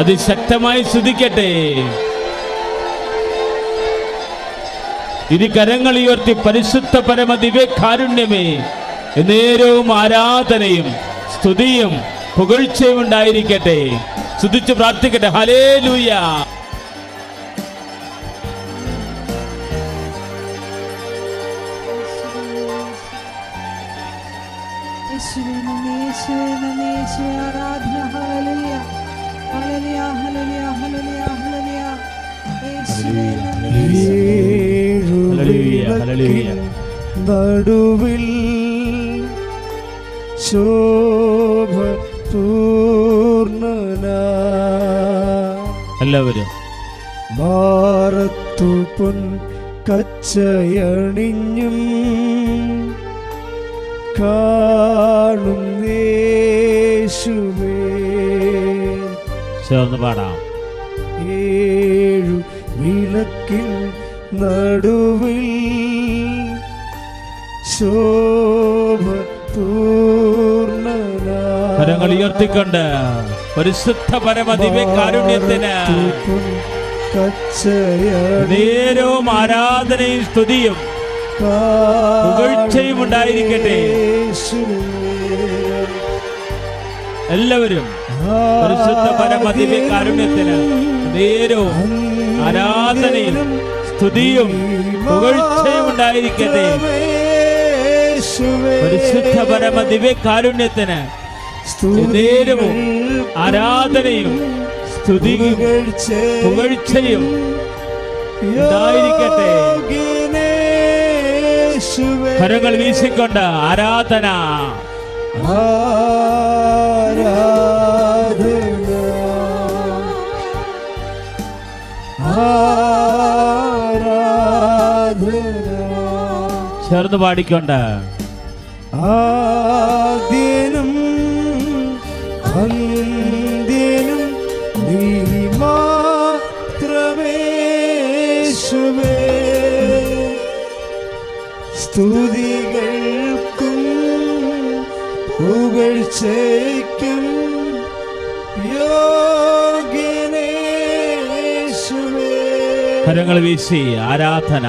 അതിശക്തമായി ശക്തമായി ഇരു കരങ്ങൾ ഉയർത്തി പരിശുദ്ധ പരമ ദിവ്യകാരുണ്യമേ എന്നേരവും ആരാധനയും സ്തുതിയും പുകഴ്ചയും ഉണ്ടായിരിക്കട്ടെ. സ്തുതിച്ച് പ്രാർത്ഥിക്കട്ടെ. ഹലേ ലൂയ കച്ചയണിഞ്ഞും കാണും യേശുവേ. ചേർന്ന് പാടാം. ഏഴു വിളക്കിൽ നടുവിൽ ശോഭ പൂർണ ഉയർത്തിക്കൊണ്ട് പരിശുദ്ധ പരമ ദിവ്യകാരുണ്യത്തിന് നേരവും ആരാധനയും സ്തുതിയും പുകഴ്ചയും ഉണ്ടായിരിക്കട്ടെ. എല്ലാവരും പരിശുദ്ധ പരമ കാരുണ്യത്തിന് നേരവും ആരാധനയും സ്തുതിയും പുകഴ്ചയും ഉണ്ടായിരിക്കട്ടെ. പരിശുദ്ധ പരമ ദിവ്യകാരുണ്യത്തിന് നേരവും ആരാധനയും സ്തുതിയും പുകഴ്ചയും ഉണ്ടായിരിക്കട്ടെ. കരങ്ങൾ വീശിക്കൊണ്ട് ആരാധന. ചേർന്ന് പാടിക്കൊണ്ട്. ആദ്യനും മാത്രമേശുവേ സ്തുതികൾക്കും പുകഴ്ചയ്ക്കും യോഗ്യനേശുവേ കരങ്ങൾ വീശി ആരാധന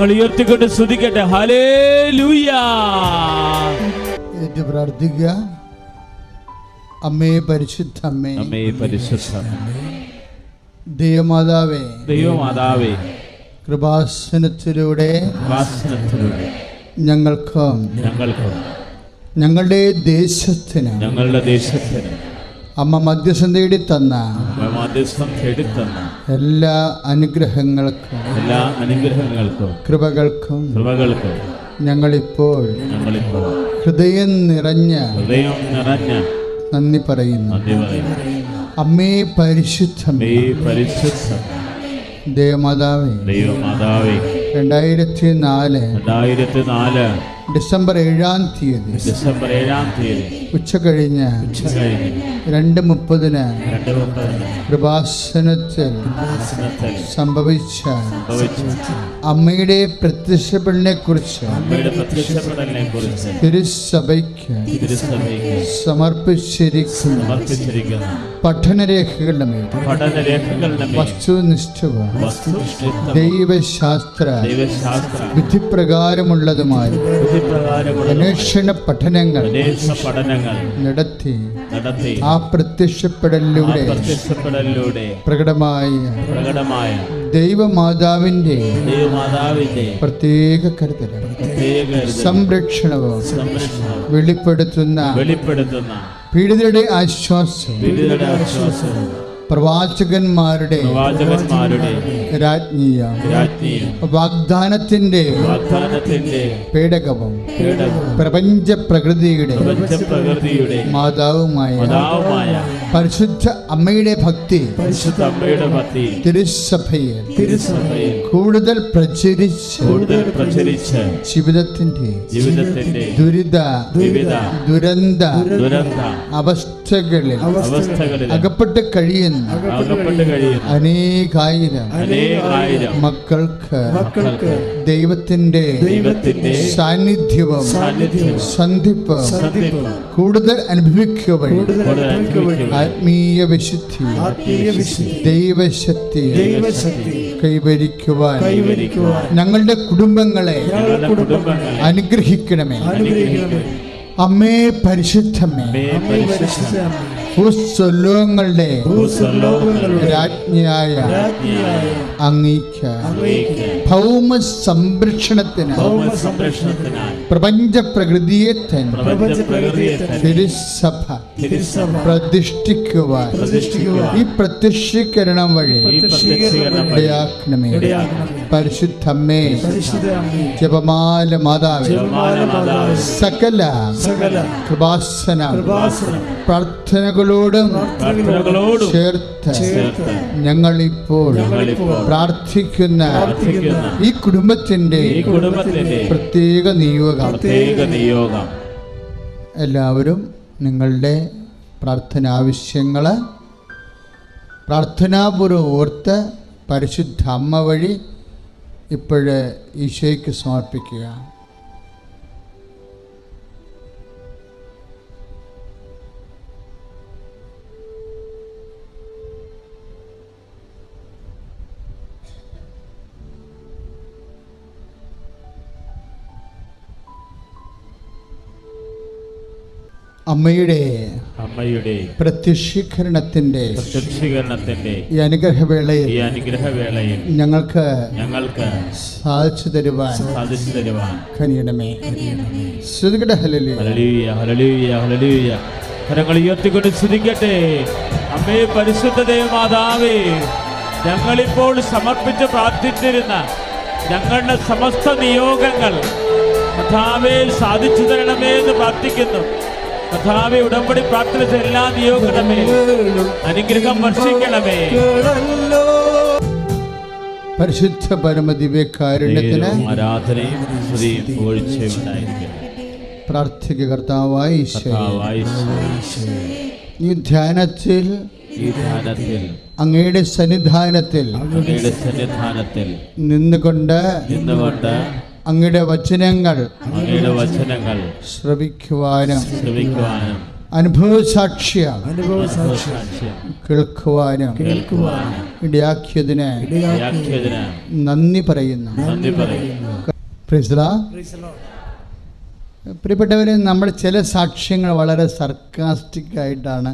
കരങ്ങൾ ഉയർത്തിക്കൊണ്ട് സ്തുതിക്കട്ടെ. ഹലേ ലൂയാ ഏറ്റു പ്രാർത്ഥിക്കുക. അമ്മേ പരിശുദ്ധ അമ്മേ അമ്മേ പരിശുദ്ധ ദൈവമാതാവേ. ദൈവമാതാവേ കൃപാസനത്തിലൂടെ ഞങ്ങൾക്ക് ഞങ്ങൾക്ക് ഞങ്ങളുടെ ദേശത്തിന് ഞങ്ങളുടെ ദേശത്തിന് അമ്മ മധ്യസ്ഥം തേടി തന്ന മധ്യസ്ഥം തേടിത്തന്ന. എല്ലാ അനുഗ്രഹങ്ങൾക്കും എല്ലാ അനുഗ്രഹങ്ങൾക്കും കൃപകൾക്കും കൃപകൾക്കും ഞങ്ങളിപ്പോൾ ഞങ്ങളിപ്പോൾ ഹൃദയം നിറഞ്ഞ ഹൃദയം നിറഞ്ഞ നന്ദി പറയുന്നു. അമ്മേ പരിശുദ്ധമേ അമ്മേ പരിശുദ്ധ. ദേവമാതാവേ ദൈവമാതാവേ രണ്ടായിരത്തി നാല് രണ്ടായിരത്തി നാല് ഡിസംബർ ഏഴാം തീയതി. ഡിസംബർ ഏഴാം തീയതി. ഉച്ച കഴിഞ്ഞ് രണ്ട് മുപ്പതിന് കൃപാസനത്തിൽ സംഭവിച്ച അമ്മയുടെ പ്രത്യക്ഷപ്പെടലിനെ കുറിച്ച് തിരുസഭയ്ക്ക് സമർപ്പിച്ചിരിക്കുന്ന പഠനരേഖകളുടെ മേൽ വസ്തുനിഷ്ഠവും വസ്തുനിഷ്ഠ ദൈവശാസ്ത്ര വിധിപ്രകാരമുള്ളതുമായി വിധിപ്രകാരമുള്ളതുമായ വിധിപ്രകാരമുള്ള അന്വേഷണ പഠനങ്ങൾ പഠനങ്ങൾ നടത്തി. നടത്തി. ആ പ്രത്യക്ഷപ്പെടലിലൂടെ പ്രത്യക്ഷപ്പെടലിലൂടെ പ്രകടമായ പ്രകടമായ ദൈവമാതാവിന്റെ ദൈവമാതാവിന്റെ പ്രത്യേക കരുതൽ സംരക്ഷണവും വെളിപ്പെടുത്തുന്ന വെളിപ്പെടുത്തുന്ന പീഡിതരുടെ ആശ്വാസം പീഡിതരുടെ ആശ്വാസവും പ്രവാചകന്മാരുടെ രാജ്ഞിയ വാഗ്ദാനത്തിന്റെ പേടകവും പ്രപഞ്ച പ്രകൃതിയുടെ മാതാവുമായ പരിശുദ്ധ അമ്മയുടെ ഭക്തി പരിശുദ്ധ അമ്മയുടെ ഭക്തി തിരുസഭയിൽ കൂടുതൽ പ്രചരിച്ച് കൂടുതൽ പ്രചരിച്ച് ജീവിതത്തിന്റെ ജീവിതത്തിന്റെ ദുരിത ദുരന്ത ദുരന്ത അവസ്ഥകളിൽ അവസ്ഥകളിൽ അകപ്പെട്ട് കഴിയുന്ന അകപ്പെട്ട് കഴിയുന്ന. അനേകായിരം അനേകായിരം മക്കൾക്ക് മക്കൾക്ക് ദൈവത്തിന്റെ ദൈവത്തിന്റെ സാന്നിധ്യവും സന്ധിപ്പ് കൂടുതൽ അനുഭവിക്കുക ആത്മീയ വിശുദ്ധി ദൈവശക്തി കൈവരിക്കുവാൻ ഞങ്ങളുടെ കുടുംബങ്ങളെ അനുഗ്രഹിക്കണമേ. അമ്മേ പരിശുദ്ധമേ. ഭൂസ്വലോകങ്ങളുടെ രാജ്ഞിയായ അങ്ങീക്ക് ഭൗമ സംരക്ഷണത്തിന് പ്രപഞ്ച പ്രകൃതിയെ തന്നെ തിരുസഭ പ്രതിഷ്ഠിക്കുവാൻ ഈ പ്രത്യക്ഷീകരണം വഴി ഇടയാക്കണമേ. പരിശുദ്ധമ്മേ ജപമാല മാതാവേ സകല കൃപാസന കൃപാസനം പ്രാർത്ഥനകളോടും ചേർത്ത് ഞങ്ങളിപ്പോൾ പ്രാർത്ഥിക്കുന്ന ഈ കുടുംബത്തിന്റെ പ്രത്യേക നിയോഗം. പ്രത്യേക നിയോഗം. എല്ലാവരും നിങ്ങളുടെ പ്രാർത്ഥന ആവശ്യങ്ങൾ പ്രാർത്ഥനാപൂർവം ഓർത്ത് പരിശുദ്ധ അമ്മ വഴി ഇപ്പോഴ് ഈശോയ്ക്ക് സമർപ്പിക്കുക. അമ്മയുടെ അമ്മയുടെ പ്രത്യക്ഷീകരണത്തിന്റെ പ്രത്യക്ഷീകരണത്തിന്റെ ഈ അനുഗ്രഹവേളയിൽ ഈ അനുഗ്രഹവേളയിൽ ഞങ്ങൾക്ക് ഞങ്ങൾക്ക് സാധിച്ചു തരുവാൻ സാധിച്ചു തരുവാൻ കനിയണമേ. ശ്രുതികട ഹലലി ഹല്ലേലൂയ ഹല്ലേലൂയ ഹല്ലേലൂയ. കരങ്ങൾ ഉയർത്തിക്കൊണ്ട് സ്തുതിക്കട്ടെ. അമ്മേ പരിശുദ്ധ ദേവമാതാവേ ഞങ്ങളിപ്പോൾ സമർപ്പിച്ച് പ്രാർത്ഥിച്ചിരുന്ന ഞങ്ങളുടെ സമസ്ത നിയോഗങ്ങൾ കഥാവേ സാധിച്ചു തരണമേ എന്ന് പ്രാർത്ഥിക്കുന്നു. കഥാവെ ഉടമ്പടി പ്രാർത്ഥിച്ച എല്ലാ നിയോഗമേ അനുഗ്രഹം വർഷിക്കണമേ. പരിശുദ്ധ പരമദിവ്യ കാരുണ്യത്തിന് ആരാധനയും പ്രാർത്ഥിക കർത്താവായി ഈ ധ്യാനത്തിൽ അങ്ങയുടെ സന്നിധാനത്തിൽ അങ്ങയുടെ സന്നിധാനത്തിൽ നിന്നുകൊണ്ട് നിന്നുകൊണ്ട് അങ്ങയുടെ വചനങ്ങൾ അങ്ങയുടെ വചനങ്ങൾ ശ്രവിക്കുവാനും ശ്രവിക്കുവാനും അനുഭവസാക്ഷ്യം അനുഭവ സാക്ഷി കേൾക്കുവാനും കേൾക്കുവാനും ഇടയാക്കിയതിന് നന്ദി പറയുന്നു. പ്രിയപ്പെട്ടവരെ നമ്മൾ ചില സാക്ഷ്യങ്ങൾ വളരെ സർക്കാസ്റ്റിക് ആയിട്ടാണ്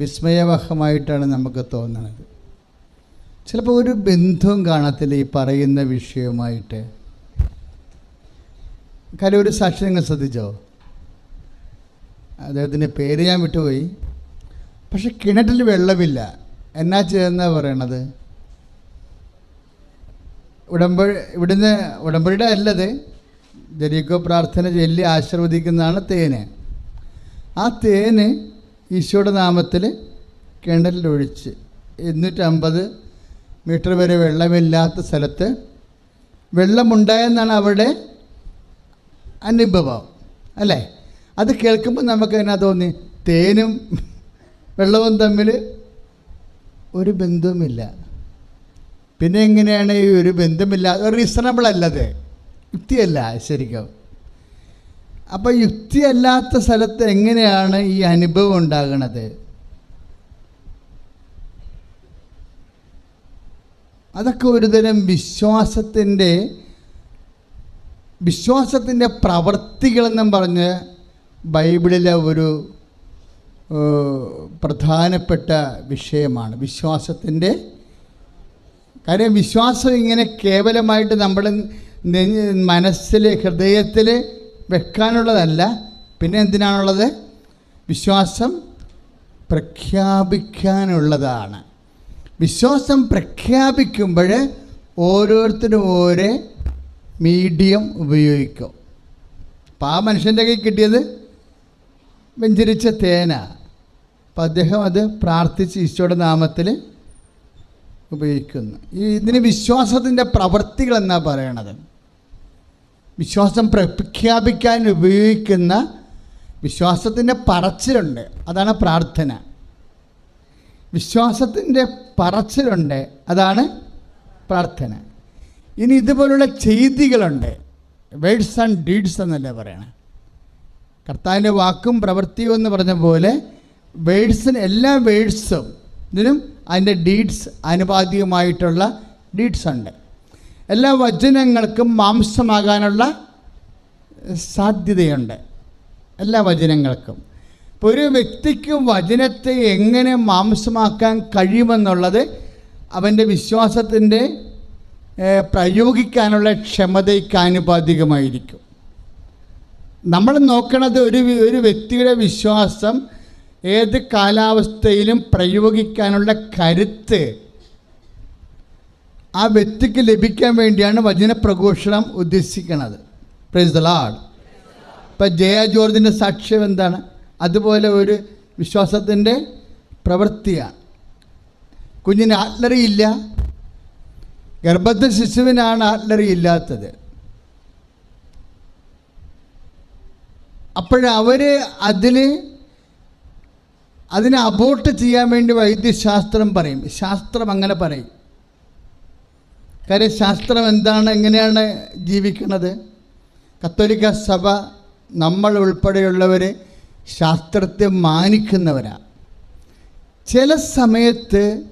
വിസ്മയവഹമായിട്ടാണ് നമുക്ക് തോന്നുന്നത് ചിലപ്പോൾ ഒരു ബന്ധവും കാണത്തില്ല ഈ പറയുന്ന വിഷയവുമായിട്ട്. കാര്യം ഒരു സാക്ഷി നിങ്ങൾ ശ്രദ്ധിച്ചോ? അദ്ദേഹത്തിന്റെ പേര് ഞാൻ വിട്ടുപോയി. പക്ഷെ കിണറ്റിൽ വെള്ളമില്ല. എന്നാ ചെയ്തെന്നാ പറയണത്? ഉടമ്പ ഇവിടുന്ന് ഉടമ്പടിയുടെ അല്ലത്. ജരീക്കോ പ്രാർത്ഥന ചൊല്ലി ആശീർവദിക്കുന്നതാണ് തേന്. ആ തേന് ഈശോയുടെ നാമത്തിൽ കിണറ്റിലൊഴിച്ച് എണ്ണൂറ്റമ്പത് മീറ്റർ വരെ വെള്ളമില്ലാത്ത സ്ഥലത്ത് വെള്ളമുണ്ടായെന്നാണ് അവിടെ അനുഭവം അല്ലേ? അത് കേൾക്കുമ്പോൾ നമുക്ക് എന്നാ തോന്നി? തേനും വെള്ളവും തമ്മിൽ ഒരു ബന്ധവുമില്ല. പിന്നെ എങ്ങനെയാണ് ഈ ഒരു ബന്ധമില്ലാതെ റീസണബിൾ അല്ലത് യുക്തിയല്ല ശരിക്കും. അപ്പോൾ യുക്തിയല്ലാത്ത സ്ഥലത്ത് എങ്ങനെയാണ് ഈ അനുഭവം ഉണ്ടാകണത്? അതൊക്കെ ഒരുതരം വിശ്വാസത്തിന്റെ വിശ്വാസത്തിന്റെ പ്രവർത്തികളെന്നും പറഞ്ഞ് ബൈബിളിലെ ഒരു പ്രധാനപ്പെട്ട വിഷയമാണ് വിശ്വാസത്തിന്റെ. കാര്യം വിശ്വാസം ഇങ്ങനെ കേവലമായിട്ട് നമ്മൾ മനസ്സിൽ ഹൃദയത്തിൽ വെക്കാനുള്ളതല്ല. പിന്നെ എന്തിനാണുള്ളത്? വിശ്വാസം പ്രഖ്യാപിക്കാനുള്ളതാണ്. വിശ്വാസം പ്രഖ്യാപിക്കുമ്പോൾ ഓരോരുത്തരും ഓരോ മീഡിയം ഉപയോഗിക്കും. അപ്പം ആ മനുഷ്യന്റെ കയ്യിൽ കിട്ടിയത് വെഞ്ചരിച്ച തേന. അപ്പം അദ്ദേഹം അത് പ്രാർത്ഥിച്ച് ഈശോയുടെ നാമത്തിൽ ഉപയോഗിക്കുന്നു. ഈ ഇതിന് വിശ്വാസത്തിന്റെ പ്രവൃത്തികൾ എന്നാ പറയണത്? വിശ്വാസം പ്രഖ്യാപിക്കാൻ ഉപയോഗിക്കുന്ന വിശ്വാസത്തിന്റെ പറച്ചിലുണ്ട്. അതാണ് പ്രാർത്ഥന. വിശ്വാസത്തിന്റെ പറച്ചിലുണ്ട്. അതാണ് പ്രാർത്ഥന. ഇനി ഇതുപോലുള്ള ചെയ്തികളുണ്ട്. വേഡ്സ് ആൻഡ് ഡീഡ്സ് എന്നല്ലേ പറയണേ. കർത്താവിന്റെ വാക്കും പ്രവൃത്തിയും എന്ന് പറഞ്ഞ പോലെ വേഡ്സിന് എല്ലാ വേഡ്സും ഇതിനും അതിന്റെ ഡീഡ്സ് ആനുപാതികമായിട്ടുള്ള ഡീഡ്സ് ഉണ്ട്. എല്ലാ വചനങ്ങൾക്കും മാംസമാകാനുള്ള സാധ്യതയുണ്ട്. എല്ലാ വചനങ്ങൾക്കും. ഒരു വ്യക്തിക്ക് വചനത്തെ എങ്ങനെ മാംസമാക്കാൻ കഴിയുമെന്നുള്ളത് അവന്റെ വിശ്വാസത്തിന്റെ പ്രയോഗിക്കാനുള്ള ക്ഷമതയ്ക്ക് ആനുപാതികമായിരിക്കും. നമ്മൾ നോക്കണത് ഒരു ഒരു വ്യക്തിയുടെ വിശ്വാസം ഏത് കാലാവസ്ഥയിലും പ്രയോഗിക്കാനുള്ള കരുത്ത് ആ വ്യക്തിക്ക് ലഭിക്കാൻ വേണ്ടിയാണ് വചന പ്രഘോഷണം ഉദ്ദേശിക്കുന്നത് പ്രൈസ് ദ ലാഡ് ഇപ്പം ജയ ജോർജിന്റെ സാക്ഷ്യം എന്താണ്? അതുപോലെ ഒരു വിശ്വാസത്തിന്റെ പ്രവൃത്തിയാണ്. കുഞ്ഞിന് ആത്മറിയില്ല. ഗർഭത്തിൽ ശിശുവിനാണ് ആത്ലറി ഇല്ലാത്തത്. അപ്പോഴവർ അതിൽ അതിനെ അബോർട്ട് ചെയ്യാൻ വേണ്ടി വൈദ്യശാസ്ത്രം പറയും. ശാസ്ത്രം അങ്ങനെ പറയും. കാര്യം ശാസ്ത്രം എന്താണ് എങ്ങനെയാണ് ജീവിക്കുന്നത് കത്തോലിക്ക സഭ നമ്മൾ ഉൾപ്പെടെയുള്ളവർ ശാസ്ത്രത്തെ മാനിക്കുന്നവരാ. ചില സമയത്ത്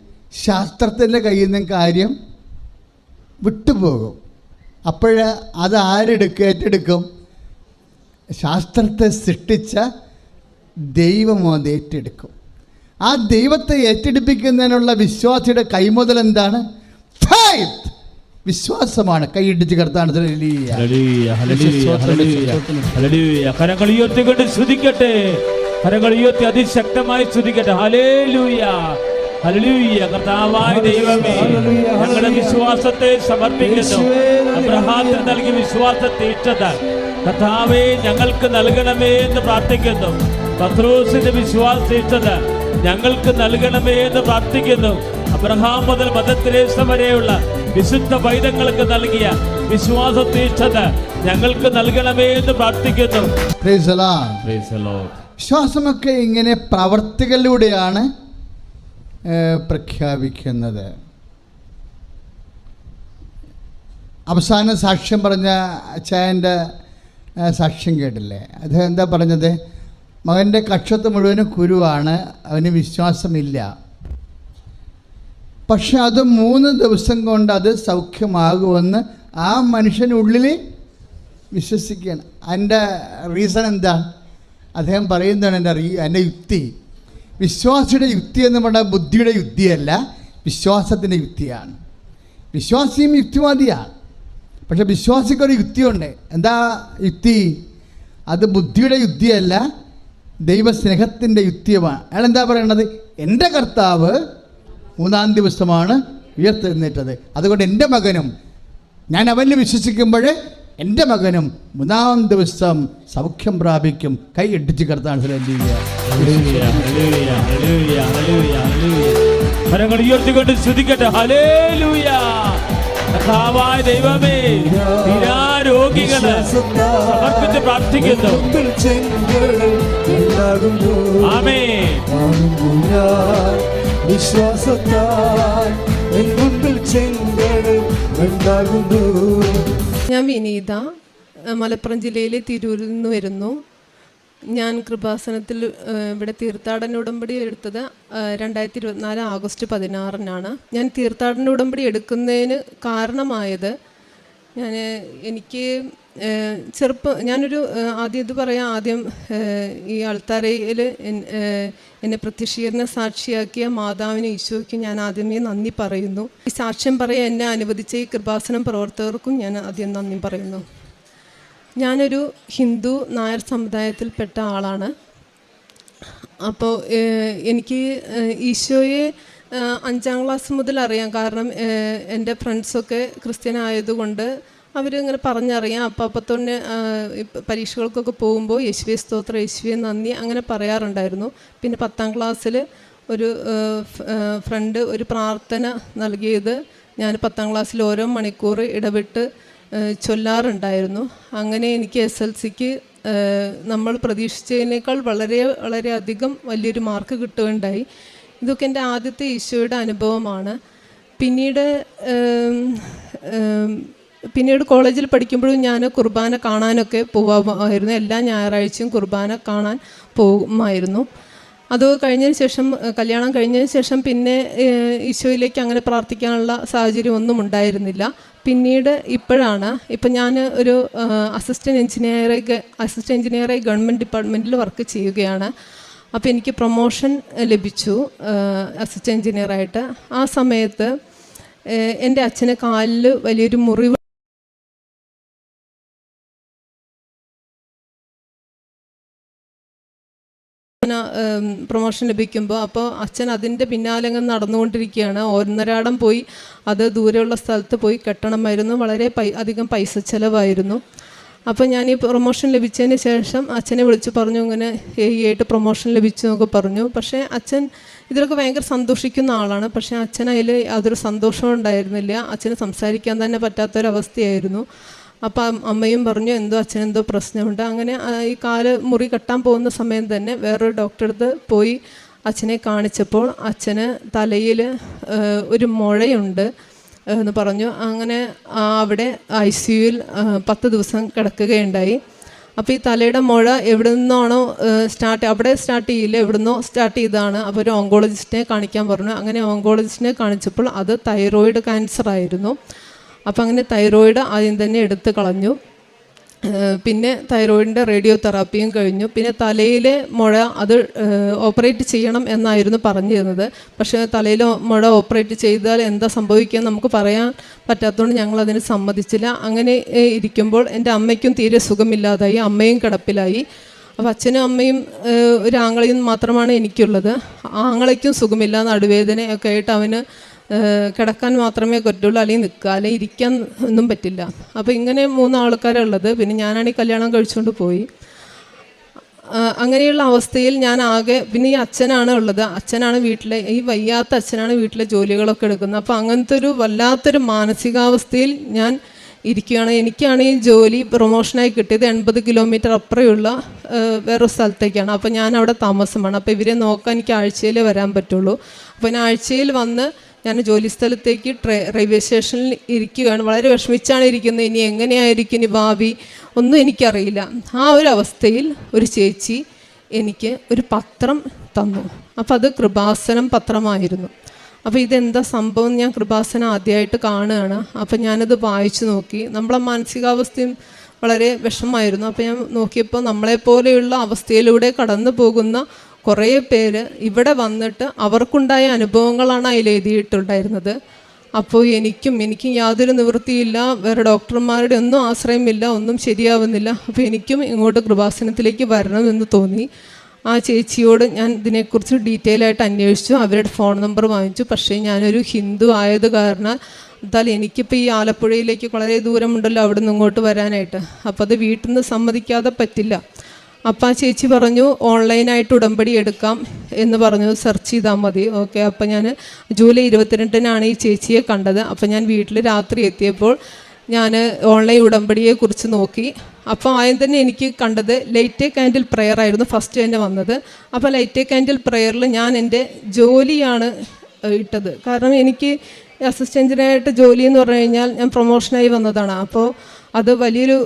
ശാസ്ത്രത്തിന്റെ കയ്യിൽ നിന്ന് കാര്യം വിട്ടുപോകും. അപ്പോൾ അത് ആരെടുക്കും ഏറ്റെടുക്കും? ശാസ്ത്രത്തെ സൃഷ്ടിച്ച ദൈവം അത് ഏറ്റെടുക്കും. ആ ദൈവത്തെ ഏറ്റെടുപ്പിക്കുന്നതിനുള്ള വിശ്വാസിയുടെ കൈമുതൽ എന്താണ്? Faith! വിശ്വാസമാണ്. Hallelujah, hallelujah. കരങ്ങൾ ഉയർത്തിക്കൊണ്ട് സ്തുതിക്കട്ടെ. കരങ്ങൾ ഉയർത്തി അതിശക്തമായി സ്തുതിക്കട്ടെ. Hallelujah hallelujah. കർത്താവായ ദൈവമേ ഞങ്ങളുടെ വിശ്വാസത്തെ സമർപ്പിക്കുന്നു. അബ്രഹാത്തിന് നൽകിയ വിശ്വാസത്തെ ഇഷ്ടത കർത്താവെ ഞങ്ങൾക്ക് നൽകണമേ എന്ന് പ്രാർത്ഥിക്കുന്നു. പത്രോസിന്റെ വിശ്വാസ ഇഷ്ടത ഞങ്ങൾക്ക് നൽകണമേ എന്ന് പ്രാർത്ഥിക്കുന്നു. അബ്രഹാം മുതൽ മദത്തിരേസ വരെയുള്ള വിശുദ്ധ വൈദങ്ങൾക്ക് നൽകിയ വിശ്വാസതീഷ്ഠത ഞങ്ങൾക്ക് നൽകണമേ എന്ന് പ്രാർത്ഥിക്കുന്നു. വിശ്വാസമൊക്കെ ഇങ്ങനെ പ്രവർത്തികളിലൂടെയാണ് പ്രഖ്യാപിക്കുന്നത്. അവസാന സാക്ഷ്യം പറഞ്ഞ അച്ചായന്റെ സാക്ഷ്യം കേട്ടില്ലേ? അദ്ദേഹം എന്താ പറഞ്ഞത്? മകന്റെ കക്ഷത്ത് മുഴുവനും കുരുവാണ്. അവന് വിശ്വാസമില്ല. പക്ഷെ അത് മൂന്ന് ദിവസം കൊണ്ട് അത് സൗഖ്യമാകുമെന്ന് ആ മനുഷ്യനുള്ളിൽ വിശ്വസിക്കുകയാണ്. അതിന്റെ റീസൺ എന്താ? അദ്ദേഹം പറയുന്നതാണ് എന്റെ റീ എന്റെ യുക്തി. വിശ്വാസിയുടെ യുക്തി എന്ന് പറഞ്ഞാൽ ബുദ്ധിയുടെ യുക്തിയല്ല വിശ്വാസത്തിന്റെ യുക്തിയാണ്. വിശ്വാസിയും യുക്തിവാദിയാണ്. പക്ഷെ വിശ്വാസിക്കൊരു യുക്തിയുണ്ട്. എന്താ യുക്തി? അത് ബുദ്ധിയുടെ യുക്തിയല്ല ദൈവസ്നേഹത്തിന്റെ യുക്തിയുമാണ്. അയാൾ എന്താ പറയണത്? എന്റെ കർത്താവ് മൂന്നാം ദിവസമാണ് ഉയർത്തെഴുന്നേറ്റത്. അതുകൊണ്ട് എന്റെ മകനും ഞാൻ അവനിൽ വിശ്വസിക്കുമ്പോൾ എന്റെ മകനും മൂന്നാം ദിവസം സൗഖ്യം പ്രാപിക്കും. കൈ ഇട്ടിച്ച് കർത്താണ് ഉയർത്തിക്കൊണ്ട് കർത്താവായ ദൈവമേ രോഗികൾ സമർപ്പിച്ച് പ്രാർത്ഥിക്കുന്നു. ആമേ വിശ്വാസത്താൽ ഞാൻ വിനീത മലപ്പുറം ജില്ലയിലെ തിരൂരിൽ നിന്ന് വരുന്നു. ഞാൻ കൃപാസനത്തിൽ ഇവിടെ തീർത്ഥാടന ഉടമ്പടി എടുത്തത് രണ്ടായിരത്തി ഇരുപത്തിനാല് ആഗസ്റ്റ് പതിനാറിനാണ്. ഞാൻ തീർത്ഥാടന ഉടമ്പടി എടുക്കുന്നതിന് കാരണമായത് ഞാൻ എനിക്ക് ചെറുപ്പം ഞാനൊരു ആദ്യം ഇത് പറയാം. ആദ്യം ഈ അൾത്താരയിൽ എന്നെ പ്രത്യക്ഷീകരണ സാക്ഷിയാക്കിയ മാതാവിന് ഈശോയ്ക്ക് ഞാൻ ആദ്യമേ നന്ദി പറയുന്നു. ഈ സാക്ഷ്യം പറയാൻ എന്നെ അനുവദിച്ച ഈ കൃപാസനം പ്രവർത്തകർക്കും ഞാൻ ആദ്യം നന്ദി പറയുന്നു. ഞാനൊരു ഹിന്ദു നായർ സമുദായത്തിൽപ്പെട്ട ആളാണ്. അപ്പോൾ എനിക്ക് ഈശോയെ അഞ്ചാം ക്ലാസ് മുതൽ അറിയാം. കാരണം എന്റെ ഫ്രണ്ട്സൊക്കെ ക്രിസ്ത്യൻ ആയതുകൊണ്ട് അവരിങ്ങനെ പറഞ്ഞറിയാം. അപ്പം അപ്പത്തോടെ പരീക്ഷകൾക്കൊക്കെ പോകുമ്പോൾ യേശുവെ സ്തോത്രം യേശുവെ നന്ദി അങ്ങനെ പറയാറുണ്ടായിരുന്നു. പിന്നെ പത്താം ക്ലാസ്സിൽ ഒരു ഫ്രണ്ട് ഒരു പ്രാർത്ഥന നൽകിയത് ഞാൻ പത്താം ക്ലാസ്സിൽ ഓരോ മണിക്കൂർ ഇടവിട്ട് ചൊല്ലാറുണ്ടായിരുന്നു. അങ്ങനെ എനിക്ക് എസ് എൽ സിക്ക് നമ്മൾ പ്രതീക്ഷിച്ചതിനേക്കാൾ വളരെ വളരെയധികം വലിയൊരു മാർക്ക് കിട്ടുകയുണ്ടായി. ഇതൊക്കെ എന്റെ ആദ്യത്തെ ഈശോയുടെ അനുഭവമാണ്. പിന്നീട് പിന്നീട് കോളേജിൽ പഠിക്കുമ്പോഴും ഞാൻ കുർബാന കാണാനൊക്കെ പോവാമായിരുന്നു. എല്ലാ ഞായറാഴ്ചയും കുർബാന കാണാൻ പോകുമായിരുന്നു. അത് കഴിഞ്ഞതിന് ശേഷം കല്യാണം കഴിഞ്ഞതിന് ശേഷം പിന്നെ ഈശോയിലേക്ക് അങ്ങനെ പ്രാർത്ഥിക്കാനുള്ള സാഹചര്യം ഒന്നും ഉണ്ടായിരുന്നില്ല. പിന്നീട് ഇപ്പോഴാണ്. ഇപ്പം ഞാൻ ഒരു അസിസ്റ്റന്റ് എഞ്ചിനീയറെ അസിസ്റ്റന്റ് എഞ്ചിനീയറായി ഗവൺമെന്റ് ഡിപ്പാർട്ട്മെന്റിൽ വർക്ക് ചെയ്യുകയാണ്. അപ്പോൾ എനിക്ക് പ്രൊമോഷൻ ലഭിച്ചു. അസിസ്റ്റന്റ് എഞ്ചിനീയറായിട്ട് ആ സമയത്ത് എന്റെ അച്ഛന് കാലിൽ വലിയൊരു മുറിവ് പ്രൊമോഷൻ ലഭിക്കുമ്പോൾ അപ്പോൾ അച്ഛൻ അതിന്റെ പിന്നാലെ നടന്നുകൊണ്ടിരിക്കുകയാണ്. ഒന്നരാടം പോയി അത് ദൂരെയുള്ള സ്ഥലത്ത് പോയി കെട്ടണമായിരുന്നു. വളരെ അധികം പൈസ ചിലവായിരുന്നു. അപ്പോൾ ഞാൻ ഈ പ്രൊമോഷൻ ലഭിച്ചതിന് ശേഷം അച്ഛനെ വിളിച്ച് പറഞ്ഞു ഇങ്ങനെ ഈ ആയിട്ട് പ്രൊമോഷൻ ലഭിച്ചു എന്നൊക്കെ പറഞ്ഞു. പക്ഷേ അച്ഛൻ ഇതിലൊക്കെ ഭയങ്കര സന്തോഷിക്കുന്ന ആളാണ്. പക്ഷേ അച്ഛൻ അതിൽ യാതൊരു സന്തോഷവും ഉണ്ടായിരുന്നില്ല. അച്ഛന് സംസാരിക്കാൻ തന്നെ പറ്റാത്തൊരവസ്ഥയായിരുന്നു. അപ്പം അമ്മയും പറഞ്ഞു എന്തോ അച്ഛനെന്തോ പ്രശ്നമുണ്ട്. അങ്ങനെ ഈ കാൽ മുറി കെട്ടാൻ പോകുന്ന സമയം തന്നെ വേറൊരു ഡോക്ടറെ അടുത്ത് പോയി അച്ഛനെ കാണിച്ചപ്പോൾ അച്ഛന് തലയിൽ ഒരു മുഴയുണ്ട്. എന്ന് പറഞ്ഞു. അങ്ങനെ അവിടെ ഐ സി പത്ത് ദിവസം കിടക്കുകയുണ്ടായി. അപ്പോൾ ഈ തലയുടെ മുഴ എവിടെ നിന്നാണോ സ്റ്റാർട്ട് അവിടെ സ്റ്റാർട്ട് ചെയ്യില്ല എവിടെ നിന്നോ സ്റ്റാർട്ട് ചെയ്തതാണ്. അപ്പോൾ ഒരു ഓങ്കോളജിസ്റ്റിനെ കാണിക്കാൻ പറഞ്ഞു. അങ്ങനെ ഓങ്കോളജിസ്റ്റിനെ കാണിച്ചപ്പോൾ അത് തൈറോയിഡ് ക്യാൻസർ ആയിരുന്നു അപ്പോൾ അങ്ങനെ തൈറോയിഡ് ആദ്യം തന്നെ എടുത്തു കളഞ്ഞു. പിന്നെ തൈറോയിഡിന്റെ റേഡിയോ തെറാപ്പിയും കഴിഞ്ഞു. പിന്നെ തലയിലെ മുഴ അത് ഓപ്പറേറ്റ് ചെയ്യണം എന്നായിരുന്നു പറഞ്ഞിരുന്നത്. പക്ഷേ തലയിലെ മുഴ ഓപ്പറേറ്റ് ചെയ്താൽ എന്താ സംഭവിക്കുക നമുക്ക് പറയാൻ പറ്റാത്തതുകൊണ്ട് ഞങ്ങൾ അതിന് സമ്മതിച്ചില്ല. അങ്ങനെ ഇരിക്കുമ്പോൾ എന്റെ അമ്മയ്ക്കും തീരെ സുഖമില്ലാതായി. അമ്മയും കിടപ്പിലായി. അപ്പോൾ അച്ഛനും അമ്മയും ഒരു ആങ്ങളയും മാത്രമാണ് എനിക്കുള്ളത്. ആങ്ങളയ്ക്കും സുഖമില്ല. നടുവേദനയൊക്കെ ആയിട്ട് അവന് കിടക്കാൻ മാത്രമേ പറ്റുള്ളൂ അല്ലെങ്കിൽ അല്ലെങ്കിൽ ഇരിക്കാൻ ഒന്നും പറ്റില്ല. അപ്പോൾ ഇങ്ങനെ മൂന്ന് ആൾക്കാരുള്ളത് പിന്നെ ഞാനാണെങ്കിൽ കല്യാണം കഴിച്ചുകൊണ്ട് പോയി. അങ്ങനെയുള്ള അവസ്ഥയിൽ ഞാൻ ആകെ പിന്നെ ഈ അച്ഛനാണ് ഉള്ളത്. അച്ഛനാണ് വീട്ടിലെ ഈ വയ്യാത്ത അച്ഛനാണ് വീട്ടിലെ ജോലികളൊക്കെ എടുക്കുന്നത്. അപ്പോൾ അങ്ങനത്തെ ഒരു വല്ലാത്തൊരു മാനസികാവസ്ഥയിൽ ഞാൻ ഇരിക്കുകയാണ്. എനിക്കാണ് ഈ ജോലി പ്രൊമോഷനായി കിട്ടിയത് എൺപത് കിലോമീറ്റർ അപ്പുറമുള്ള ആ, വേറൊരു സ്ഥലത്തേക്കാണ്. അപ്പോൾ ഞാൻ അവിടെ താമസമാണ്. അപ്പോൾ ഇവരെ നോക്കാൻ എനിക്ക് ആഴ്ചയിൽ വരാൻ പറ്റുള്ളൂ. അപ്പോൾ ഞാൻ ആഴ്ചയിൽ വന്ന് ഞാൻ ജോലി സ്ഥലത്തേക്ക് റെയിൽവേ സ്റ്റേഷനിൽ ഇരിക്കുകയാണ്. വളരെ വിഷമിച്ചാണ് ഇരിക്കുന്നത്. ഇനി എങ്ങനെയായിരിക്കും ഇനി ഭാവി? ഒന്നും എനിക്കറിയില്ല. ആ ഒരു അവസ്ഥയിൽ ഒരു ചേച്ചി എനിക്ക് ഒരു പത്രം തന്നു. അപ്പോൾ അത് കൃപാസനം പത്രമായിരുന്നു. അപ്പോൾ ഇതെന്താ സംഭവം ഞാൻ കൃപാസനം ആദ്യമായിട്ട് കാണുകയാണ്. അപ്പോൾ ഞാനത് വായിച്ചു നോക്കി. നമ്മളെ മാനസികാവസ്ഥയും വളരെ വിഷമമായിരുന്നു. അപ്പോൾ ഞാൻ നോക്കിയപ്പോൾ നമ്മളെപ്പോലെയുള്ള അവസ്ഥയിലൂടെ കടന്നു പോകുന്ന കുറേ പേര് ഇവിടെ വന്നിട്ട് അവർക്കുണ്ടായ അനുഭവങ്ങളാണ് അതിൽ എഴുതിയിട്ടുണ്ടായിരുന്നത്. അപ്പോൾ എനിക്കും എനിക്കും യാതൊരു നിവൃത്തിയില്ല വേറെ ഡോക്ടർമാരുടെ ഒന്നും ആശ്രയമില്ല ഒന്നും ശരിയാവുന്നില്ല. അപ്പോൾ എനിക്കും ഇങ്ങോട്ട് കൃപാസനത്തിലേക്ക് വരണമെന്ന് തോന്നി. ആ ചേച്ചിയോട് ഞാൻ ഇതിനെക്കുറിച്ച് ഡീറ്റെയിൽ ആയിട്ട് അന്വേഷിച്ചു. അവരുടെ ഫോൺ നമ്പർ വാങ്ങിച്ചു. പക്ഷേ ഞാനൊരു ഹിന്ദു ആയത് കാരണം എന്നാൽ എനിക്കിപ്പോൾ ഈ ആലപ്പുഴയിലേക്ക് വളരെ ദൂരമുണ്ടല്ലോ അവിടെ നിന്ന് ഇങ്ങോട്ട് വരാനായിട്ട്. അപ്പോൾ അത് വീട്ടിൽ നിന്ന് സമ്മതിക്കാതെ പറ്റില്ല. അപ്പം ആ ചേച്ചി പറഞ്ഞു ഓൺലൈനായിട്ട് ഉടമ്പടി എടുക്കാം എന്ന് പറഞ്ഞു. സെർച്ച് ചെയ്താൽ മതി. ഓക്കെ അപ്പം ഞാൻ ജൂലൈ ഇരുപത്തിരണ്ടിനാണ് ഈ ചേച്ചിയെ കണ്ടത്. അപ്പം ഞാൻ വീട്ടിൽ രാത്രി എത്തിയപ്പോൾ ഞാൻ ഓൺലൈൻ ഉടമ്പടിയെക്കുറിച്ച് നോക്കി. അപ്പോൾ ആദ്യം തന്നെ എനിക്ക് കണ്ടത് ലൈറ്റ് കാൻഡിൽ പ്രെയർ ആയിരുന്നു ഫസ്റ്റ് തന്നെ വന്നത്. അപ്പോൾ ലൈറ്റ് കാൻഡിൽ പ്രെയറിൽ ഞാൻ എന്റെ ജോലിയാണ് ഇട്ടത്. കാരണം എനിക്ക് അസിസ്റ്റന്റിനായിട്ട് ജോലി എന്ന് പറഞ്ഞു കഴിഞ്ഞാൽ ഞാൻ പ്രൊമോഷനായി വന്നതാണ്. അപ്പോൾ അത് വലിയൊരു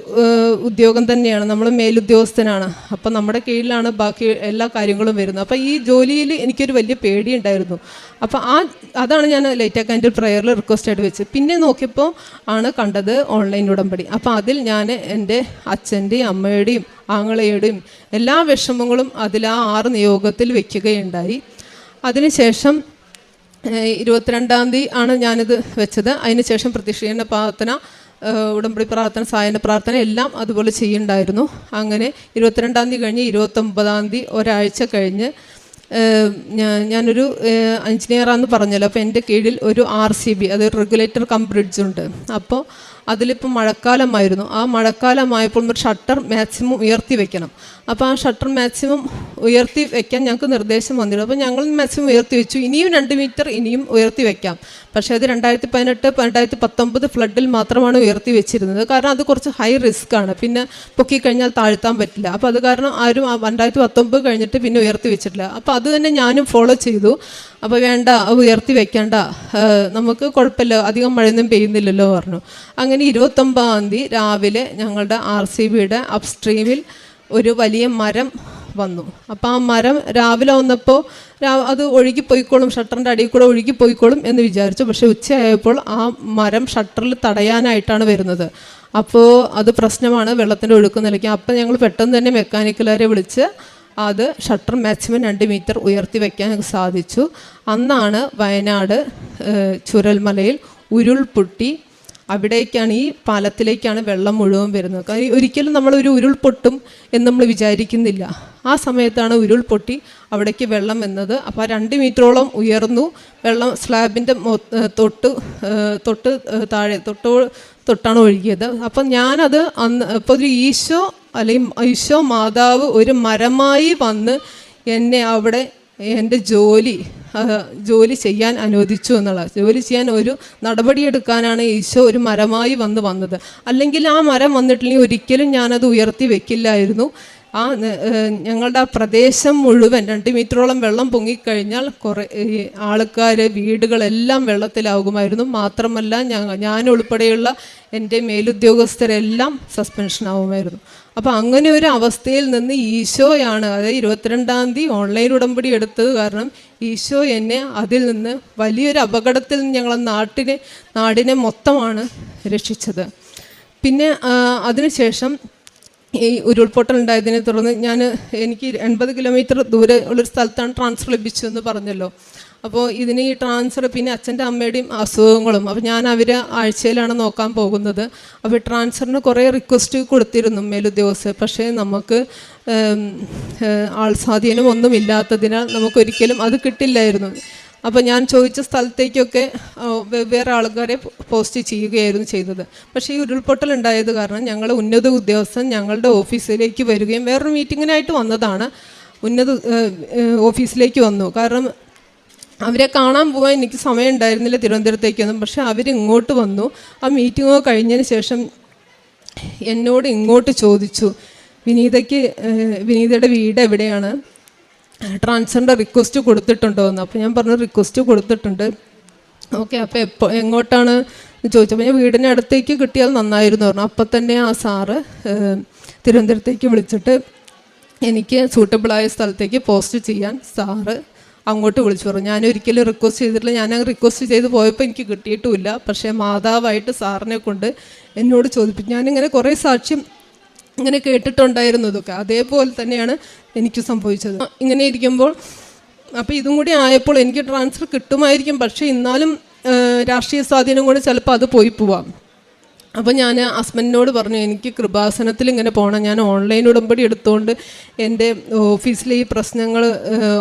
ഉദ്യോഗം തന്നെയാണ്. നമ്മൾ മേലുദ്യോഗസ്ഥനാണ്. അപ്പം നമ്മുടെ കീഴിലാണ് ബാക്കി എല്ലാ കാര്യങ്ങളും വരുന്നത്. അപ്പം ഈ ജോലിയിൽ എനിക്കൊരു വലിയ പേടി ഉണ്ടായിരുന്നു അപ്പം ആ അതാണ് ഞാൻ ലൈറ്റ് കാൻഡിൽ പ്രയറിൽ റിക്വസ്റ്റ് ആയിട്ട് പിന്നെ നോക്കിയപ്പോൾ ആണ് കണ്ടത് ഓൺലൈൻ ഉടമ്പടി. അപ്പം അതിൽ ഞാൻ എന്റെ അച്ഛന്റെയും അമ്മയുടെയും ആങ്ങളയുടെയും എല്ലാ വിഷമങ്ങളും അതിൽ ആ ആറ് നിയോഗത്തിൽ വെക്കുകയുണ്ടായി. അതിനുശേഷം ഇരുപത്തിരണ്ടാം തീയതി ആണ് ഞാനിത് വെച്ചത്. അതിനുശേഷം പ്രതിഷേധ പ്രാർത്ഥന ഉടമ്പടി പ്രാർത്ഥന സായന പ്രാർത്ഥന എല്ലാം അതുപോലെ ചെയ്യുന്നുണ്ടായിരുന്നു അങ്ങനെ ഇരുപത്തിരണ്ടാം തീയതി കഴിഞ്ഞ് ഇരുപത്തൊമ്പതാം തീയതി ഒരാഴ്ച കഴിഞ്ഞ് ഞാൻ ഞാനൊരു എഞ്ചിനീയറാന്ന് പറഞ്ഞല്ലോ. അപ്പോൾ എന്റെ കീഴിൽ ഒരു ആർ സി ബി അതൊരു റെഗുലേറ്റർ കം ബ്രിഡ്ജ് ഉണ്ട്. അപ്പോൾ അതിലിപ്പോൾ മഴക്കാലമായിരുന്നു. ആ മഴക്കാലമായപ്പോൾ ഒരു ഷട്ടർ മാക്സിമം ഉയർത്തി വെക്കണം. അപ്പോൾ ആ ഷട്ടർ മാക്സിമം ഉയർത്തി വെക്കാൻ ഞങ്ങൾക്ക് നിർദ്ദേശം വന്നിരുന്നു. അപ്പോൾ ഞങ്ങൾ മാക്സിമം ഉയർത്തി വെച്ചു. ഇനിയും രണ്ട് മീറ്റർ ഇനിയും ഉയർത്തി വെക്കാം. പക്ഷേ അത് രണ്ടായിരത്തി പതിനെട്ട് രണ്ടായിരത്തി പത്തൊമ്പത് ഫ്ലഡിൽ മാത്രമാണ് ഉയർത്തി വെച്ചിരുന്നത്. കാരണം അത് കുറച്ച് ഹൈ റിസ്ക് ആണ്. പിന്നെ പൊക്കി കഴിഞ്ഞാൽ താഴ്ത്താൻ പറ്റില്ല. അപ്പോൾ അത് കാരണം ആരും രണ്ടായിരത്തി പത്തൊമ്പത് കഴിഞ്ഞിട്ട് പിന്നെ ഉയർത്തി വെച്ചിട്ടില്ല. അപ്പോൾ അത് തന്നെ ഞാനും ഫോളോ ചെയ്തു. അപ്പോൾ വേണ്ട ഉയർത്തി വെക്കേണ്ട. നമുക്ക് കുഴപ്പമില്ല. അധികം മഴയൊന്നും പെയ്യുന്നില്ലല്ലോ പറഞ്ഞു. അങ്ങനെ ഇരുപത്തൊമ്പതാം തീയതി രാവിലെ ഞങ്ങളുടെ ആർ സി ബിയുടെ അപ്സ്ട്രീമിൽ ഒരു വലിയ മരം വന്നു. അപ്പോൾ ആ മരം രാവിലെ വന്നപ്പോൾ അത് ഒഴുകി പോയിക്കോളും ഷട്ടറിന്റെ അടിയിൽ കൂടെ ഒഴുകി പോയിക്കോളും എന്ന് വിചാരിച്ചു. പക്ഷേ ഉച്ചയായപ്പോൾ ആ മരം ഷട്ടറിൽ തടയാനായിട്ടാണ് വരുന്നത്. അപ്പോൾ അത് പ്രശ്നമാണ് വെള്ളത്തിന്റെ ഒഴുക്ക് നിലയ്ക്കും. അപ്പോൾ ഞങ്ങൾ പെട്ടെന്ന് തന്നെ മെക്കാനിക്കലുകാരെ വിളിച്ച് അത് ഷട്ടർ മാക്സിമം രണ്ട് മീറ്റർ ഉയർത്തി വയ്ക്കാൻ സാധിച്ചു. അന്നാണ് വയനാട് ചുരൽമലയിൽ ഉരുൾപൊട്ടി. അവിടേക്കാണ് ഈ പാലത്തിലേക്കാണ് വെള്ളം മുഴുവൻ വരുന്നത്. കാര്യം ഒരിക്കലും ഒരു ഉരുൾപൊട്ടും എന്ന് നമ്മൾ വിചാരിക്കുന്നില്ല. ആ സമയത്താണ് ഉരുൾപൊട്ടി അവിടേക്ക് വെള്ളം വന്നത്. അപ്പോൾ ആ രണ്ട് മീറ്ററോളം ഉയർന്നു. വെള്ളം സ്ലാബിന്റെ തൊട്ട് തൊട്ട് താഴെ തൊട്ട് തൊട്ടാണ് ഒഴുകിയത്. അപ്പം ഞാനത് അന്ന് ഇപ്പോൾ ഒരു ഈശോ അല്ലെങ്കിൽ ഈശോ മാതാവ് ഒരു മരമായി വന്ന് എന്നെ അവിടെ എന്റെ ജോലി ജോലി ചെയ്യാൻ അനുവദിച്ചു എന്നുള്ളത് ജോലി ചെയ്യാൻ ഒരു നടപടിയെടുക്കാനാണ് ഈശോ ഒരു മരമായി വന്ന് വന്നത്. അല്ലെങ്കിൽ ആ മരം വന്നിട്ടില്ലെങ്കിൽ ഒരിക്കലും ഞാനത് ഉയർത്തി വെക്കില്ലായിരുന്നു. ആ ഞങ്ങളുടെ ആ പ്രദേശം മുഴുവൻ രണ്ട് മീറ്ററോളം വെള്ളം പൊങ്ങിക്കഴിഞ്ഞാൽ കുറേ ആൾക്കാർ വീടുകളെല്ലാം വെള്ളത്തിലാകുമായിരുന്നു. മാത്രമല്ല ഞാൻ ഉൾപ്പെടെയുള്ള എന്റെ മേലുദ്യോഗസ്ഥരെല്ലാം സസ്പെൻഷൻ ആവുമായിരുന്നു അപ്പോൾ അങ്ങനെ ഒരു അവസ്ഥയിൽ നിന്ന് ഈശോയാണ് അതായത് ഇരുപത്തിരണ്ടാം തീയതി ഓൺലൈൻ ഉടമ്പടി എടുത്തത് കാരണം ഈശോ എന്നെ അതിൽ നിന്ന് വലിയൊരു അപകടത്തിൽ നിന്ന് ഞങ്ങളെ നാട്ടിനെ നാടിനെ മൊത്തമാണ് രക്ഷിച്ചത്. പിന്നെ അതിനുശേഷം ഈ ഉരുൾപൊട്ടൽ ഉണ്ടായതിനെ തുടർന്ന് ഞാൻ എനിക്ക് എൺപത് കിലോമീറ്റർ ദൂരെ ഉള്ളൊരു സ്ഥലത്താണ് ട്രാൻസ്ഫർ ലഭിച്ചു എന്ന് പറഞ്ഞല്ലോ. അപ്പോൾ ഇതിന് ഈ ട്രാൻസ്ഫർ പിന്നെ അച്ഛന്റെ അമ്മയുടെയും അസുഖങ്ങളും. അപ്പോൾ ഞാൻ അവർ ആഴ്ചയിലാണ് നോക്കാൻ പോകുന്നത്. അപ്പോൾ ട്രാൻസ്ഫറിന് കുറേ റിക്വസ്റ്റ് കൊടുത്തിരുന്നു മേലുദ്യോഗസ്ഥർ പക്ഷേ നമുക്ക് ആൾ സ്വാധീനം ഒന്നും നമുക്കൊരിക്കലും അത് കിട്ടില്ലായിരുന്നു. അപ്പോൾ ഞാൻ ചോദിച്ച സ്ഥലത്തേക്കൊക്കെ വെവ്വേറെ ആൾക്കാരെ പോസ്റ്റ് ചെയ്യുകയായിരുന്നു ചെയ്തത്. പക്ഷേ ഈ ഉരുൾപൊട്ടൽ ഉണ്ടായത് കാരണം ഞങ്ങൾ ഉന്നത ഉദ്യോഗസ്ഥൻ ഞങ്ങളുടെ ഓഫീസിലേക്ക് വരികയും വേറൊരു മീറ്റിങ്ങിനായിട്ട് വന്നതാണ്. ഉന്നത ഓഫീസിലേക്ക് വന്നു. കാരണം അവരെ കാണാൻ പോകാൻ എനിക്ക് സമയം ഉണ്ടായിരുന്നില്ല തിരുവനന്തപുരത്തേക്കൊന്നും. പക്ഷേ അവരിങ്ങോട്ട് വന്നു. ആ മീറ്റിങ്ങോ കഴിഞ്ഞതിന് ശേഷം എന്നോട് ഇങ്ങോട്ട് ചോദിച്ചു വിനീതയ്ക്ക് വിനീതയുടെ വീട് എവിടെയാണ്? ട്രാൻസ്ഫറിന്റെ റിക്വസ്റ്റ് കൊടുത്തിട്ടുണ്ടോ എന്ന്. അപ്പോൾ ഞാൻ പറഞ്ഞു റിക്വസ്റ്റ് കൊടുത്തിട്ടുണ്ട്. ഓക്കെ അപ്പോൾ എപ്പോൾ എങ്ങോട്ടാണ്? ചോദിച്ചപ്പോൾ ഞാൻ വീടിന്റെ അടുത്തേക്ക് കിട്ടിയാൽ നന്നായിരുന്നു പറഞ്ഞു. അപ്പം തന്നെ ആ സാറ് തിരുവനന്തപുരത്തേക്ക് വിളിച്ചിട്ട് എനിക്ക് സൂട്ടബിളായ സ്ഥലത്തേക്ക് പോസ്റ്റ് ചെയ്യാൻ സാറ് അങ്ങോട്ട് വിളിച്ചു പറഞ്ഞു. ഞാൻ ഒരിക്കലും റിക്വസ്റ്റ് ചെയ്തിട്ടില്ല. ഞാൻ റിക്വസ്റ്റ് ചെയ്ത് പോയപ്പോൾ എനിക്ക് കിട്ടിയിട്ടുമില്ല. പക്ഷേ മാതാവായിട്ട് സാറിനെ കൊണ്ട് എന്നോട് ചോദിപ്പിച്ചു. ഞാനിങ്ങനെ കുറേ സാക്ഷ്യം ഇങ്ങനെ കേട്ടിട്ടുണ്ടായിരുന്നു ഇതൊക്കെ അതേപോലെ തന്നെയാണ് എനിക്ക് സംഭവിച്ചത്. ഇങ്ങനെ ഇരിക്കുമ്പോൾ അപ്പോൾ ഇതും കൂടി ആയപ്പോൾ എനിക്ക് ട്രാൻസ്ഫർ കിട്ടുമായിരിക്കും. പക്ഷേ ഇന്നാലും രാഷ്ട്രീയ സ്വാധീനം കൊണ്ട് ചിലപ്പോൾ അത് പോയി പോവാം. അപ്പോൾ ഞാൻ ഹസ്ബൻഡിനോട് പറഞ്ഞു എനിക്ക് കൃപാസനത്തിൽ ഇങ്ങനെ പോകണം ഞാൻ ഓൺലൈൻ ഉടമ്പടി എടുത്തുകൊണ്ട് എന്റെ ഓഫീസിലെ ഈ പ്രശ്നങ്ങൾ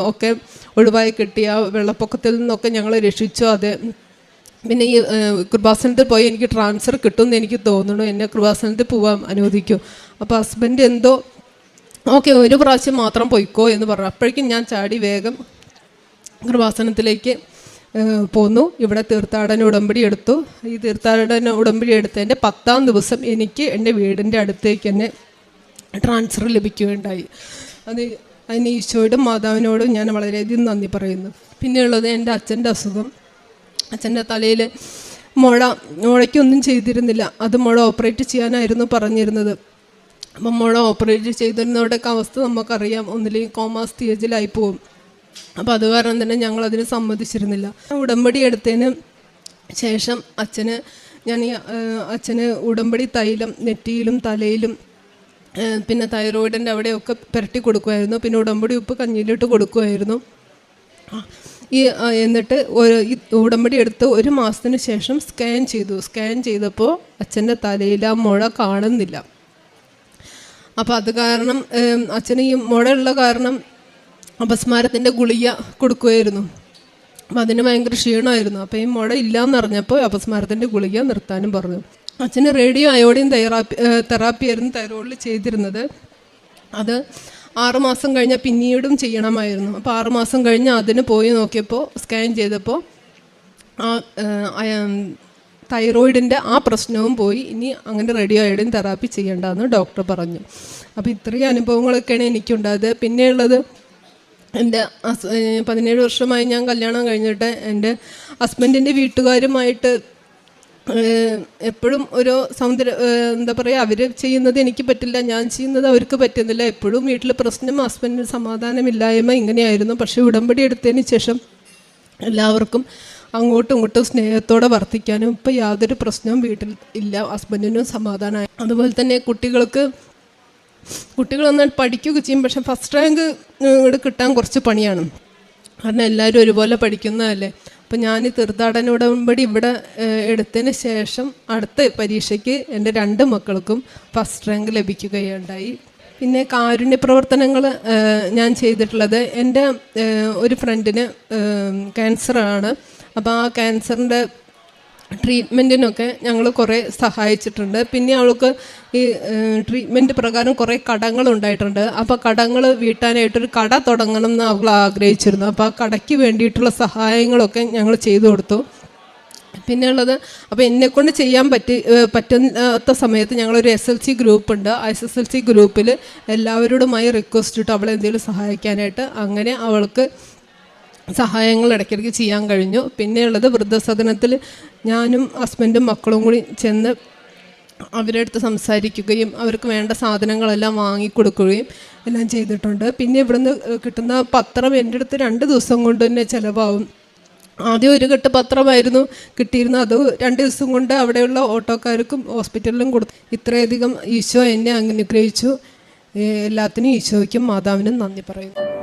ഒക്കെ ഒഴിവായി കിട്ടിയ വെള്ളപ്പൊക്കത്തിൽ നിന്നൊക്കെ ഞങ്ങൾ രക്ഷിച്ചു. അത് പിന്നെ ഈ കൃപാസനത്തിൽ പോയി എനിക്ക് ട്രാൻസ്ഫർ കിട്ടും എന്ന് എനിക്ക് തോന്നുന്നു. എന്നെ കൃപാസനത്തിൽ പോകാൻ അനുവദിക്കും. അപ്പോൾ ഹസ്ബൻഡ് എന്തോ ഓക്കെ ഒരു പ്രാവശ്യം മാത്രം പോയിക്കോ എന്ന് പറഞ്ഞു. അപ്പോഴേക്കും ഞാൻ ചാടി വേഗം കൃപാസനത്തിലേക്ക് പോന്നു. ഇവിടെ തീർത്ഥാടന ഉടമ്പടി എടുത്തു. ഈ തീർത്ഥാടന ഉടമ്പടി എടുത്തതിന്റെ പത്താം ദിവസം എനിക്ക് എന്റെ വീടിന്റെ അടുത്തേക്ക് തന്നെ ട്രാൻസ്ഫർ ലഭിക്കുകയുണ്ടായി. അത് അതിന് ഈശോയോടും മാതാവിനോടും ഞാൻ വളരെയധികം നന്ദി പറയുന്നു. പിന്നെയുള്ളത് എന്റെ അച്ഛന്റെ അസുഖം. അച്ഛന്റെ തലയിൽ മുഴ മുഴയ്ക്കൊന്നും ചെയ്തിരുന്നില്ല. അത് മുഴ ഓപ്പറേറ്റ് ചെയ്യാനായിരുന്നു പറഞ്ഞിരുന്നത്. അപ്പം മുഴ ഓപ്പറേറ്റ് ചെയ്തിരുന്നവരുടെയൊക്കെ അവസ്ഥ നമുക്കറിയാം. ഒന്നില്ലെങ്കിൽ കോമാ സ്റ്റേജിലായി പോകും അപ്പോൾ അത് കാരണം തന്നെ ഞങ്ങൾ അതിന് സമ്മതിച്ചിരുന്നില്ല. ഉടമ്പടി എടുത്തതിന് ശേഷം അച്ഛന് ഞാൻ ഈ അച്ഛന് ഉടമ്പടി തൈലം നെറ്റിയിലും തലയിലും പിന്നെ തൈറോയിഡിന്റെ അവിടെയൊക്കെ പുരട്ടി കൊടുക്കുമായിരുന്നു. പിന്നെ ഉടമ്പടി ഉപ്പ് കഞ്ഞിയിലിട്ട് കൊടുക്കുമായിരുന്നു. ഈ എന്നിട്ട് ഒരു ഈ ഉടമ്പടി എടുത്ത് ഒരു മാസത്തിന് ശേഷം സ്കാൻ ചെയ്തു. സ്കാൻ ചെയ്തപ്പോൾ അച്ഛന്റെ തലയിൽ ആ മുഴ കാണുന്നില്ല. അപ്പോൾ അത് കാരണം അച്ഛന് ഈ മുഴ ഉള്ള കാരണം അപസ്മാരത്തിന്റെ ഗുളിക കൊടുക്കുമായിരുന്നു അപ്പം അതിന് ഭയങ്കര ക്ഷീണമായിരുന്നു. അപ്പോൾ ഈ മുട ഇല്ലയെന്ന് അറിഞ്ഞപ്പോൾ അപസ്മാരത്തിന്റെ ഗുളിക നിർത്താനും പറഞ്ഞു. അച്ഛന് റേഡിയോ അയോഡിൻ തെറാപ്പി തെറാപ്പി ആയിരുന്നു തൈറോയിഡിൽ ചെയ്തിരുന്നത്. അത് ആറുമാസം കഴിഞ്ഞാൽ പിന്നീടും ചെയ്യണമായിരുന്നു. അപ്പോൾ ആറുമാസം കഴിഞ്ഞ് അതിന് പോയി നോക്കിയപ്പോൾ സ്കാൻ ചെയ്തപ്പോൾ ആ തൈറോയിഡിന്റെ ആ പ്രശ്നവും പോയി. ഇനി അങ്ങനെ റേഡിയോ അയോഡിൻ തെറാപ്പി ചെയ്യേണ്ടെന്ന് ഡോക്ടർ പറഞ്ഞു. അപ്പോൾ ഇത്രയും അനുഭവങ്ങളൊക്കെയാണ് എനിക്കുണ്ടായത്. പിന്നെയുള്ളത് എന്റെ പതിനേഴ് വർഷമായി ഞാൻ കല്യാണം കഴിഞ്ഞിട്ട് എന്റെ ഹസ്ബൻഡിന്റെ വീട്ടുകാരുമായിട്ട് എപ്പോഴും ഒരു സൗന്ദര്യ എന്താ പറയുക അവർ ചെയ്യുന്നത് എനിക്ക് പറ്റില്ല ഞാൻ ചെയ്യുന്നത് അവർക്ക് പറ്റുന്നില്ല. എപ്പോഴും വീട്ടിൽ പ്രശ്നം ഹസ്ബൻഡിന് സമാധാനമില്ലായ്മ ഇങ്ങനെയായിരുന്നു. പക്ഷേ ഉടമ്പടി എടുത്തതിന് ശേഷം എല്ലാവർക്കും അങ്ങോട്ടും ഇങ്ങോട്ടും സ്നേഹത്തോടെ വർത്തിക്കാനും ഇപ്പം യാതൊരു പ്രശ്നവും വീട്ടിൽ ഇല്ല ഹസ്ബൻഡിനും സമാധാനമായി. അതുപോലെ തന്നെ കുട്ടികൾക്ക് കുട്ടികൾ നന്നായി പഠിക്കുകയൊക്കെ ചെയ്യും. പക്ഷെ ഫസ്റ്റ് റാങ്ക് ഇവിടെ കിട്ടാൻ കുറച്ച് പണിയാണ്. കാരണം എല്ലാവരും ഒരുപോലെ പഠിക്കുന്നതല്ലേ. അപ്പം ഞാൻ തീർത്ഥാടന ഉടമ്പടി ഇവിടെ എടുത്തതിന് ശേഷം അടുത്ത പരീക്ഷയ്ക്ക് എന്റെ രണ്ട് മക്കൾക്കും ഫസ്റ്റ് റാങ്ക് ലഭിക്കുകയുണ്ടായി. പിന്നെ കാരുണ്യ പ്രവർത്തനങ്ങൾ ഞാൻ ചെയ്തിട്ടുള്ളത് എന്റെ ഒരു ഫ്രണ്ടിന് ക്യാൻസറാണ് അപ്പോൾ ആ ക്യാൻസറിന്റെ ട്രീറ്റ്മെന്റിനൊക്കെ ഞങ്ങൾ കുറേ സഹായിച്ചിട്ടുണ്ട്. പിന്നെ അവൾക്ക് ഈ ട്രീറ്റ്മെന്റ് പ്രകാരം കുറേ കടങ്ങൾ ഉണ്ടായിട്ടുണ്ട് അപ്പോൾ കടങ്ങൾ വീട്ടാനായിട്ടൊരു കട തുടങ്ങണം എന്ന് അവൾ ആഗ്രഹിച്ചിരുന്നു. അപ്പോൾ ആ കടയ്ക്ക് വേണ്ടിയിട്ടുള്ള സഹായങ്ങളൊക്കെ ഞങ്ങൾ ചെയ്തു കൊടുത്തു. പിന്നെ ഉള്ളത് അപ്പോൾ എന്നെക്കൊണ്ട് ചെയ്യാൻ പറ്റി പറ്റുന്ന സമയത്ത് ഞങ്ങളൊരു എസ് എൽ സി ഗ്രൂപ്പ് ഉണ്ട്. ആ എസ് എസ് എൽ സി ഗ്രൂപ്പിൽ എല്ലാവരോടുമായി റിക്വസ്റ്റ് ഇട്ട് അവളെ എന്തെങ്കിലും സഹായിക്കാനായിട്ട് അങ്ങനെ അവൾക്ക് സഹായങ്ങൾ ഇടയ്ക്കിടയ്ക്ക് ചെയ്യാൻ കഴിഞ്ഞു. പിന്നെയുള്ളത് വൃദ്ധസദനത്തിൽ ഞാനും ഹസ്ബൻഡും മക്കളും കൂടി ചെന്ന് അവരുടെ അടുത്ത് സംസാരിക്കുകയും അവർക്ക് വേണ്ട സാധനങ്ങളെല്ലാം വാങ്ങിക്കൊടുക്കുകയും എല്ലാം ചെയ്തിട്ടുണ്ട്. പിന്നെ ഇവിടുന്ന് കിട്ടുന്ന പത്രം എന്റെ അടുത്ത് രണ്ട് ദിവസം കൊണ്ട് തന്നെ ചിലവാകും. ആദ്യം ഒരു കെട്ട് പത്രമായിരുന്നു കിട്ടിയിരുന്നത്. അത് രണ്ട് ദിവസം കൊണ്ട് അവിടെയുള്ള ഓട്ടോക്കാർക്കും ഹോസ്പിറ്റലിലും കൊടുത്തു ഇത്രയധികം ഈശോ എന്നെ അനുഗ്രഹിച്ചു. എല്ലാത്തിനും ഈശോയ്ക്കും മാതാവിനും നന്ദി പറയുന്നു.